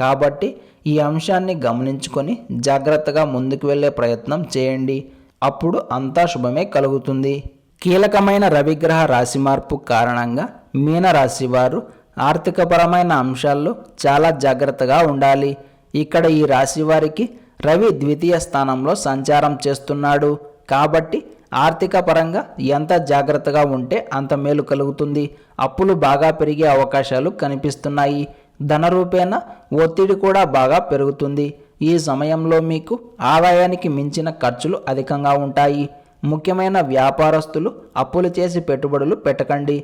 కాబట్టి ఈ అంశాన్ని గమనించుకొని జాగ్రత్తగా ముందుకు వెళ్ళే ప్రయత్నం చేయండి. అప్పుడు అంతా శుభమే కలుగుతుంది. కీలకమైన రవిగ్రహ రాశి మార్పు కారణంగా మీనరాశి వారు ఆర్థికపరమైన అంశాల్లో చాలా జాగ్రత్తగా ఉండాలి. ఇక్కడ ఈ రాశి వారికి రవి ద్వితీయ స్థానంలో సంచారం చేస్తున్నాడు. కాబట్టి ఆర్థిక పరంగా ఎంత జాగ్రత్తగా ఉంటే అంత మేలు కలుగుతుంది. అప్పులు బాగా పెరిగే అవకాశాలు కనిపిస్తున్నాయి. ధనరూపేణ ఒత్తిడి కూడా బాగా పెరుగుతుంది. ఈ సమయంలో మీకు ఆదాయానికి మించిన ఖర్చులు అధికంగా ఉంటాయి. ముఖ్యమైన వ్యాపారస్తులు అప్పులు చేసి పెట్టుబడులు పెట్టకండి.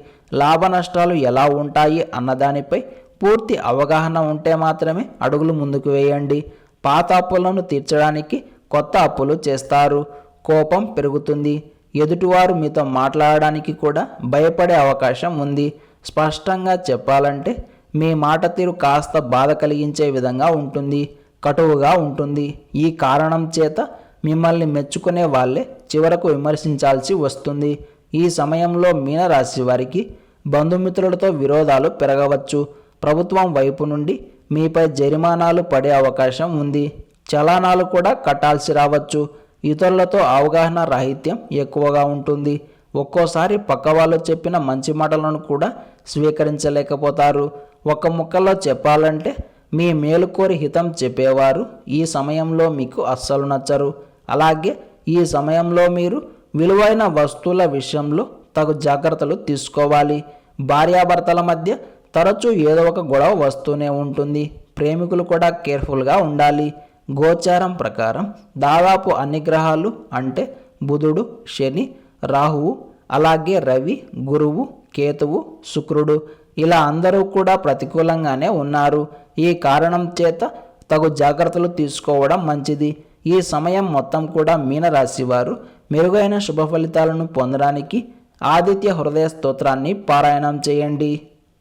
లాభ నష్టాలు ఎలా ఉంటాయి అన్నదానిపై పూర్తి అవగాహన ఉంటే మాత్రమే అడుగులు ముందుకు వేయండి. పాత అప్పులను తీర్చడానికి కొత్త అప్పులు చేస్తారు. కోపం పెరుగుతుంది. ఎదుటివారు మీతో మాట్లాడడానికి కూడా భయపడే అవకాశం ఉంది. స్పష్టంగా చెప్పాలంటే మీ మాట తీరు కాస్త బాధ కలిగించే విధంగా ఉంటుంది కటువుగా ఉంటుంది. ఈ కారణం చేత మిమ్మల్ని మెచ్చుకునే వాళ్ళే చివరకు విమర్శించాల్సి వస్తుంది. ఈ సమయంలో మీనరాశి వారికి బంధుమిత్రులతో విరోధాలు పెరగవచ్చు. ప్రభుత్వం వైపు నుండి మీపై జరిమానాలు పడే అవకాశం ఉంది. చలానాలు కూడా కట్టాల్సి రావచ్చు. ఇతరులతో అవగాహన రాహిత్యం ఎక్కువగా ఉంటుంది. ఒక్కోసారి పక్క వాళ్ళు చెప్పిన మంచి మాటలను కూడా స్వీకరించలేకపోతారు. ఒక ముక్కలో చెప్పాలంటే మీ మేలుకోరి హితం చెప్పేవారు ఈ సమయంలో మీకు అస్సలు నచ్చరు. అలాగే ఈ సమయంలో మీరు విలువైన వస్తువుల విషయంలో తగు జాగ్రత్తలు తీసుకోవాలి. భార్యాభర్తల మధ్య తరచూ ఏదో ఒక గొడవ వస్తూనే ఉంటుంది. ప్రేమికులు కూడా కేర్ఫుల్గా ఉండాలి. గోచారం ప్రకారం దాదాపు అన్ని గ్రహాలు అంటే బుధుడు శని రాహువు అలాగే రవి గురువు కేతువు శుక్రుడు ఇలా అందరూ కూడా ప్రతికూలంగానే ఉన్నారు. ఈ కారణం చేత తగు జాగ్రత్తలు తీసుకోవడం మంచిది. ఈ సమయం మొత్తం కూడా మీనరాశి వారు మెరుగైన శుభ ఫలితాలను పొందడానికి ఆదిత్య హృదయ స్తోత్రాన్ని పారాయణం చేయండి.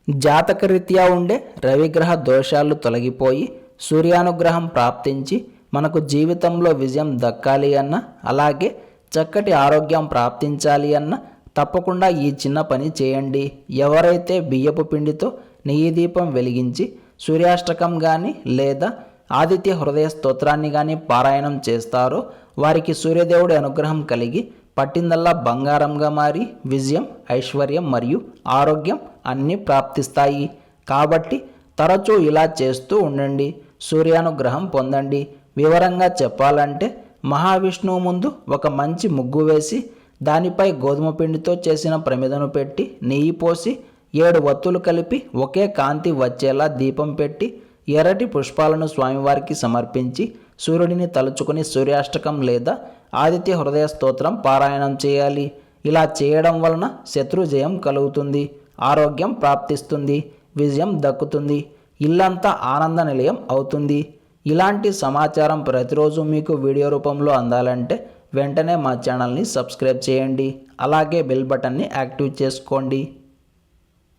జాతకరీత్యా ఉండే రవిగ్రహ దోషాలు తొలగిపోయి సూర్యానుగ్రహం ప్రాప్తించి మనకు జీవితంలో విజయం దక్కాలి అన్న అలాగే చక్కటి ఆరోగ్యం ప్రాప్తించాలి అన్న తప్పకుండా ఈ చిన్న పని చేయండి. ఎవరైతే బియ్యపు పిండితో నెయ్యి దీపం వెలిగించి సూర్యాష్టకం కానీ లేదా ఆదిత్య హృదయ స్తోత్రాన్ని కానీ పారాయణం చేస్తారో వారికి సూర్యదేవుడి అనుగ్రహం కలిగి పట్టిందల్లా బంగారంగా మారి విజయం ఐశ్వర్యం మరియు ఆరోగ్యం అన్నీ ప్రాప్తిస్తాయి. కాబట్టి తరచూ ఇలా చేస్తూ ఉండండి. సూర్యానుగ్రహం పొందండి. వివరంగా చెప్పాలంటే మహావిష్ణువు ముందు ఒక మంచి ముగ్గు వేసి దానిపై గోధుమ పిండితో చేసిన ప్రమిదను పెట్టి నెయ్యి పోసి ఏడు వత్తులు కలిపి ఒకే కాంతి వచ్చేలా దీపం పెట్టి ఎర్రటి పుష్పాలను స్వామివారికి సమర్పించి సూర్యుడిని తలుచుకుని సూర్యాష్టకం లేదా ఆదిత్య హృదయ స్తోత్రం పారాయణం చేయాలి. ఇలా చేయడం వలన శత్రు జయం కలుగుతుంది ఆరోగ్యం ప్రాప్తిస్తుంది విజయం దక్కుతుంది ఇల్లంతా ఆనంద నిలయం అవుతుంది. ఇలాంటి సమాచారం ప్రతిరోజు మీకు వీడియో రూపంలో అందాలంటే వెంటనే మా ఛానల్ని సబ్స్క్రైబ్ చేయండి. అలాగే బెల్ బటన్ని యాక్టివ్ చేసుకోండి.